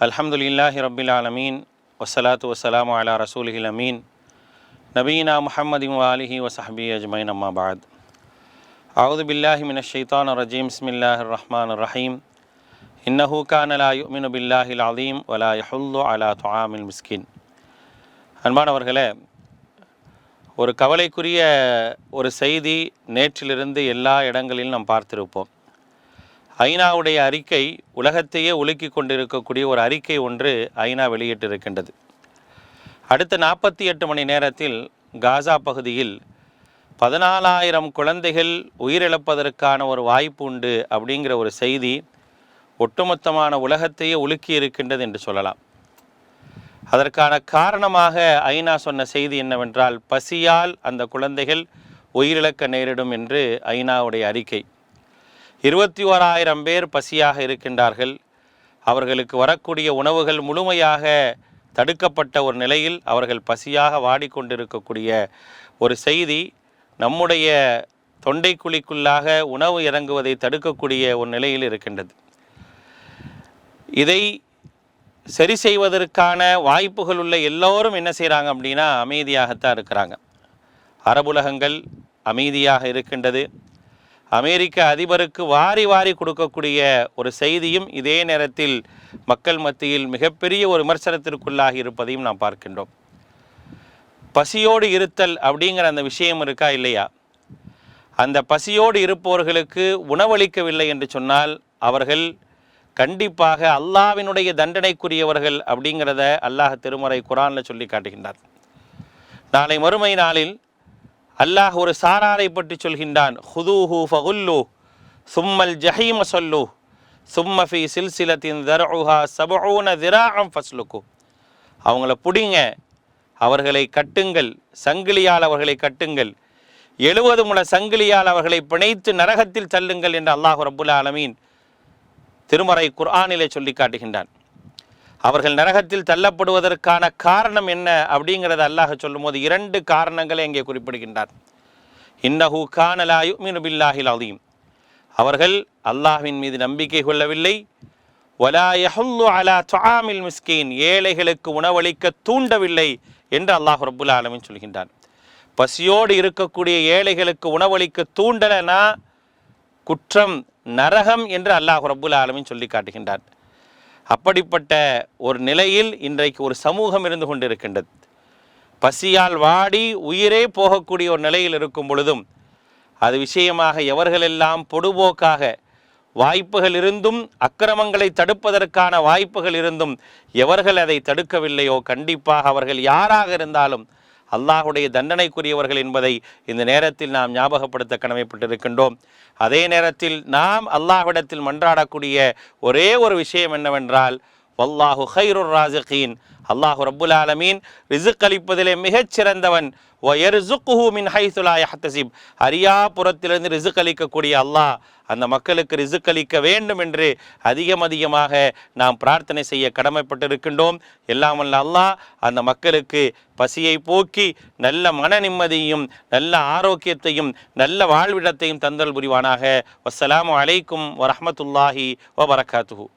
அல்ஹம்துலில்லாஹி ரபில் ஆலமீன் வசலாத்து வசலாம் அலா ரசூலிஹில் அமீன் நபீனா முஹம்மதி வாலிஹி வசஹபி அஜ்மைன் அம்மா பாத் அவுது பில்லாஹி மின ஷைத்தான் ரஜீம் பிஸ்மில்லாஹ் ரஹ்மான் ரஹீம் இன்னஹூ கான லா யுமினு பில்லாஹில் அதீம் வலா யஹுல்லு அலா துஆமில் மிஸ்கின் அன்பானவர்களே ஒரு கவலைக்குரிய ஒரு செய்தி நேற்றிலிருந்து எல்லா இடங்களிலும் நாம் பார்த்திருப்போம் ஐநாவுடைய அறிக்கை உலகத்தையே உலுக்கி கொண்டிருக்கக்கூடிய ஒரு அறிக்கை ஒன்று ஐநா வெளியிட்டிருக்கின்றது. அடுத்த நாற்பத்தி எட்டு மணி நேரத்தில் காசா பகுதியில் பதினாலாயிரம் குழந்தைகள் உயிரிழப்பதற்கான ஒரு வாய்ப்பு உண்டு அப்படிங்கிற ஒரு செய்தி ஒட்டுமொத்தமான உலகத்தையே உலுக்கி இருக்கின்றது என்று சொல்லலாம். அதற்கான காரணமாக ஐநா சொன்ன செய்தி என்னவென்றால் பசியால் அந்த குழந்தைகள் உயிரிழக்க நேரிடும் என்று ஐநாவுடைய அறிக்கை. இருபத்தி ஓராயிரம் பேர் பசியாக இருக்கின்றார்கள். அவர்களுக்கு வரக்கூடிய உணவுகள் முழுமையாக தடுக்கப்பட்ட ஒரு நிலையில் அவர்கள் பசியாக வாடிக்கொண்டிருக்கக்கூடிய ஒரு செய்தி நம்முடைய தொண்டைக்குழிக்குள்ளாக உணவு இறங்குவதை தடுக்கக்கூடிய ஒரு நிலையில் இருக்கின்றது. இதை சரி செய்வதற்கான வாய்ப்புகள் உள்ள எல்லோரும் என்ன செய்கிறாங்க அப்படின்னா அமைதியாகத்தான் இருக்கிறாங்க. அரபுலகங்கள் அமைதியாக இருக்கின்றது. அமெரிக்க அதிபருக்கு வாரி வாரி கொடுக்கக்கூடிய ஒரு செய்தியும் இதே நேரத்தில் மக்கள் மத்தியில் மிகப்பெரிய ஒரு விமர்சனத்திற்குள்ளாகி இருப்பதையும் நாம் பார்க்கின்றோம். பசியோடு இருத்தல் அப்படிங்கிற அந்த விஷயம் இருக்கா இல்லையா? அந்த பசியோடு இருப்பவர்களுக்கு உணவளிக்கவில்லை என்று சொன்னால் அவர்கள் கண்டிப்பாக அல்லாவினுடைய தண்டனைக்குரியவர்கள் அப்படிங்கிறத அல்லாஹ் திருமறை குரானில் சொல்லி காட்டுகின்றார். நாளை மறுமை நாளில் அல்லாஹ் ஒரு சாராரை பற்றி சொல்கின்றான். ஹுதூஹு ஃபகுல்லு சும்மல் ஜஹீம சொல்லு சும்ம ஃபி சில்சிலத்தின் தர்உஹா சபூன திராகம் ஃபஸ்லுக்கு. அவங்கள பிடிங்க அவர்களை கட்டுங்கள் சங்கிலியால் அவர்களை கட்டுங்கள் எழுபது முள சங்கிலியால் அவர்களை பிணைத்து நரகத்தில் தள்ளுங்கள் என்று அல்லாஹ் ரபுல்லா ஆலமீன் திருமறை குர்ஆனிலே சொல்லி காட்டுகின்றான். அவர்கள் நரகத்தில் தள்ளப்படுவதற்கான காரணம் என்ன அப்படிங்கிறத அல்லாஹ் சொல்லும்போது இரண்டு காரணங்களை இங்கே குறிப்பிடுகின்றார். இன்னஹூ கானலா யுமினு பில்லாஹில் அதீம் அவர்கள் அல்லாஹ்வின் மீது நம்பிக்கை கொள்ளவில்லை. வலா அலா துஆமில் மிஸ்கின். ஏழைகளுக்கு உணவளிக்க தூண்டவில்லை என்று அல்லாஹ் ரப்புல் ஆலமின் சொல்கின்றான். பசியோடு இருக்கக்கூடிய ஏழைகளுக்கு உணவளிக்க தூண்டலைனா குற்றம் நரகம் என்று அல்லாஹ் ரப்புல் ஆலமின் சொல்லி காட்டுகின்றான். அப்படிப்பட்ட ஒரு நிலையில் இன்றைக்கு ஒரு சமூகம் இருந்து கொண்டிருக்கின்றது. பசியால் வாடி உயிரே போகக்கூடிய ஒரு நிலையில் இருக்கும் பொழுதும் அது விஷயமாக எவர்களெல்லாம் பொடுபோக்காக வாய்ப்புகள் இருந்தும் அக்கிரமங்களை தடுப்பதற்கான வாய்ப்புகள் இருந்தும் எவர்கள் அதை தடுக்கவில்லையோ கண்டிப்பாக அவர்கள் யாராக இருந்தாலும் அல்லாஹுடைய தண்டனைக்குரியவர்கள் என்பதை இந்த நேரத்தில் நாம் ஞாபகப்படுத்த கடமைப்பட்டிருக்கின்றோம். அதே நேரத்தில் நாம் அல்லாஹ்விடத்தில் மன்றாடக்கூடிய ஒரே ஒரு விஷயம் என்னவென்றால் வல்லாஹு ஹைருர் ராஜகீன் அல்லாஹு ரப்புல் ஆலமீன் ரிசுக் அளிப்பதிலே மிகச் சிறந்தவன் ஒயர்சுக்குஹு மின் ஹைசுலா யஹ்தசிப் அரியாபுரத்திலிருந்து ரிசுக் அளிக்கக்கூடிய அல்லாஹ் அந்த மக்களுக்கு ரிசுக் அளிக்க வேண்டும் என்று அதிகம் அதிகமாக நாம் பிரார்த்தனை செய்ய கடமைப்பட்டிருக்கின்றோம். எல்லாம் வல்ல அல்லாஹ் அந்த மக்களுக்கு பசியை போக்கி நல்ல மன நிம்மதியும் நல்ல ஆரோக்கியத்தையும் நல்ல வாழ்விடத்தையும் தந்தல் புரிவானாக. வசலாம் அலைக்கும் வரமத்துல்லாஹி வபரகாத்துஹு.